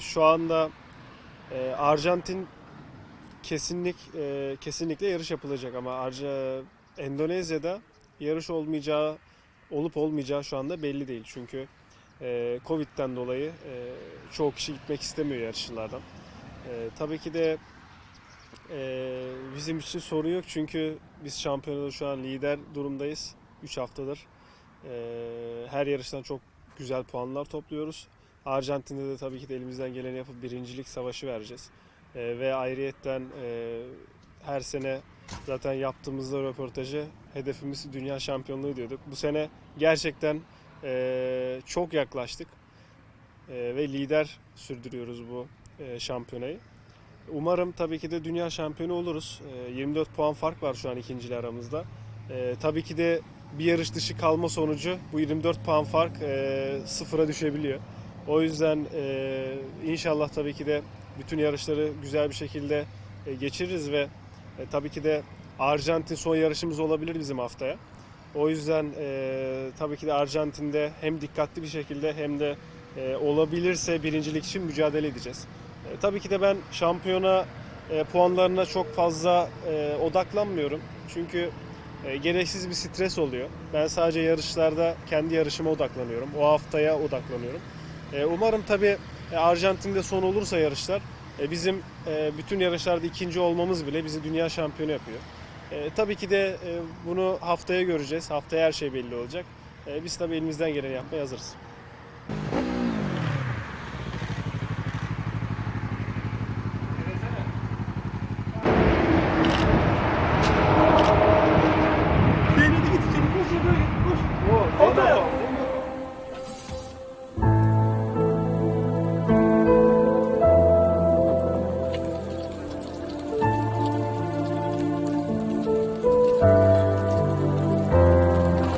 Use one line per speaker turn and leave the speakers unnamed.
şu anda e, Arjantin kesinlik e, kesinlikle yarış yapılacak ama Arja, Endonezya'da yarış olmayacağı olup olmayacağı şu anda belli değil. Çünkü e, Covid'den dolayı e, çoğu kişi gitmek istemiyor yarışçılardan. E, tabii ki de e, bizim için sorun yok çünkü biz şampiyonada şu an lider durumdayız. 3 haftadır. E, her yarıştan çok güzel puanlar topluyoruz. Arjantin'de de tabii ki de elimizden geleni yapıp birincilik savaşı vereceğiz. E, ve ayrıyetten e, her sene zaten yaptığımızda röportajı hedefimiz dünya şampiyonluğu diyorduk. Bu sene gerçekten e, çok yaklaştık E, ve lider sürdürüyoruz bu e, şampiyonayı. Umarım tabii ki de dünya şampiyonu oluruz. E, 24 puan fark var şu an ikincili aramızda. E, tabii ki de bir yarış dışı kalma sonucu bu 24 puan fark e, sıfıra düşebiliyor. O yüzden e, inşallah tabii ki de bütün yarışları güzel bir şekilde e, geçiririz ve e, tabii ki de Arjantin son yarışımız olabilir bizim haftaya. O yüzden e, tabii ki de Arjantin'de hem dikkatli bir şekilde hem de e, olabilirse birincilik için mücadele edeceğiz. E, tabii ki de ben şampiyona e, puanlarına çok fazla e, odaklanmıyorum. Çünkü e, gereksiz bir stres oluyor. Ben sadece yarışlarda kendi yarışıma odaklanıyorum. O haftaya odaklanıyorum. E, umarım tabii e, Arjantin'de son olursa yarışlar e, bizim bütün yarışlarda ikinci olmamız bile bizi dünya şampiyonu yapıyor. Tabii ki de bunu haftaya göreceğiz. Haftaya her şey belli olacak. Biz tabii elimizden geleni yapmaya hazırız.